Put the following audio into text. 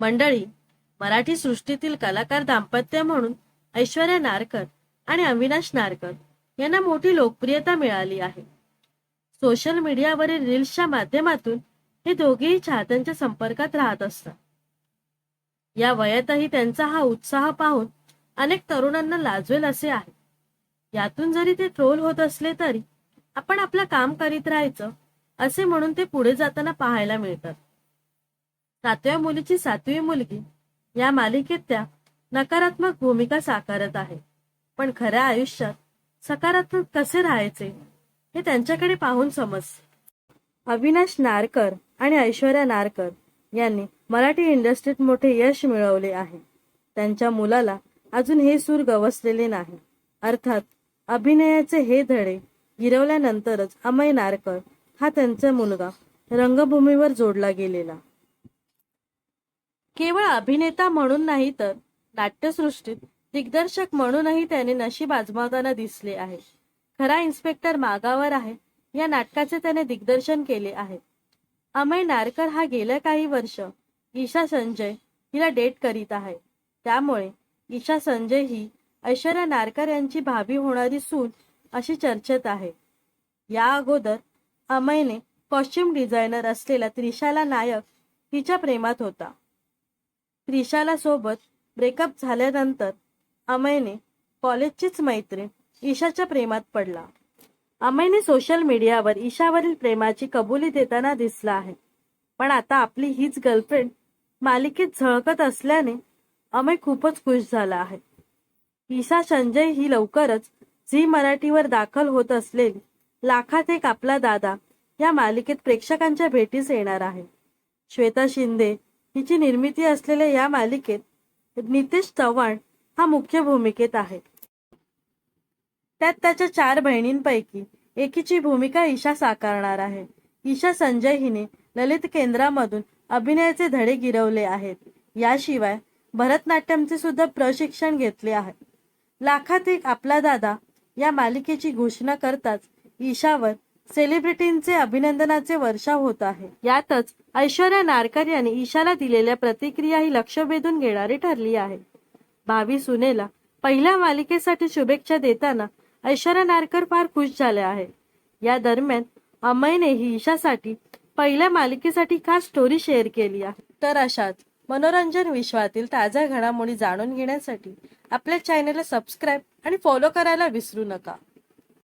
मंडळी मराठी सृष्टीतील कलाकार दाम्पत्य म्हणून ऐश्वर्या नारकर आणि अविनाश नारकर यांना मोठी लोकप्रियता मिळाली आहे. सोशल मीडियावरील रील्सच्या माध्यमातून हे दोघेही चाहत्यांच्या संपर्कात राहत असतात. या वयातही त्यांचा हा उत्साह पाहून अनेक तरुणांना लाजवेल असे आहे. यातून जरी ते ट्रोल होत असले तरी आपण आपलं काम करीत राहायचं असे म्हणून ते पुढे जाताना पाहायला मिळतात. सातव्या मुलीची सातवी मुलगी या मालिकेत त्या नकारात्मक भूमिका साकारत आहे. पण खऱ्या आयुष्यात सकारात्मक कसे राहायचे हे त्यांच्याकडे पाहून समज. अविनाश नारकर आणि ऐश्वर्या नारकर यांनी मराठी इंडस्ट्रीत मोठे यश मिळवले आहे. त्यांच्या मुलाला अजून हे सूर गवसलेले नाही. अर्थात अभिनयाचे हे धडे गिरवल्यानंतरच अमय नारकर हा त्यांचा मुलगा रंगभूमीवर जोडला गेलेला. केवळ अभिनेता म्हणून नाही तर नाट्यसृष्टीत दिग्दर्शक म्हणूनही त्याने नशीब आजमावताना दिसले आहे. खरा इन्स्पेक्टर मागावर आहे. या नाटकाचे त्याने दिग्दर्शन केले आहे. अमय नारकर हा गेल्या काही वर्ष ईशा संजय हिला डेट करीत आहे. त्यामुळे ईशा संजय ही ऐश्वर्या नारकर यांची भावी होणारी सून अशी चर्चेत आहे. या अगोदर अमयने कॉस्ट्युम डिझायनर असलेला त्रिशाला नायक तिच्या प्रेमात होता. त्रिशाला सोबत ब्रेकअप झाल्यानंतर अमयने कॉलेजचीच मैत्रीण ईशाच्या प्रेमात पडला. अमयने सोशल मीडियावर ईशावरील प्रेमाची कबुली देताना दिसला आहे. पण आता आपली हीच गर्लफ्रेंड मालिकेत झळकत असल्याने अमय खूपच खुश झाला आहे. ईशा संजय ही लवकरच झी मराठीवर दाखल होत असलेली लाखात एक आपला दादा या मालिकेत प्रेक्षकांच्या भेटीस येणार आहे. श्वेता शिंदे हिची निर्मिती असलेल्या या मालिकेत नितेश चव्हाण हा मुख्य भूमिकेत आहे. त्यात त्याच्या चार बहिणींपैकी एकीची भूमिका ईशा साकारणार आहे. ईशा संजय हिने ललित केंद्रामधून अभिनयाचे धडे गिरवले आहेत. याशिवाय भरतनाट्यमचे सुद्धा प्रशिक्षण घेतले आहे. लाखात एक आपला दादा या मालिकेची घोषणा करताच ईशावर सेलिब्रिटींचे अभिनंदनाचे वर्षाव होत आहे. यातच ऐश्वर्या नारकर यांनी ईशाला दिलेल्या प्रतिक्रिया ही लक्ष वेधून घेणारी ठरली आहे. भावी सुनेला पहिल्या मालिकेसाठी शुभेच्छा देताना ऐश्वर्या नारकर फार खुश झाल्या आहे. या दरम्यान अमयने ही ईशासाठी पहिल्या मालिकेसाठी खास स्टोरी शेअर केली आहे. तर अशाच मनोरंजन विश्वातील ताज्या घडामोडी जाणून घेण्यासाठी आपल्या चॅनलला सबस्क्राईब आणि फॉलो करायला विसरू नका.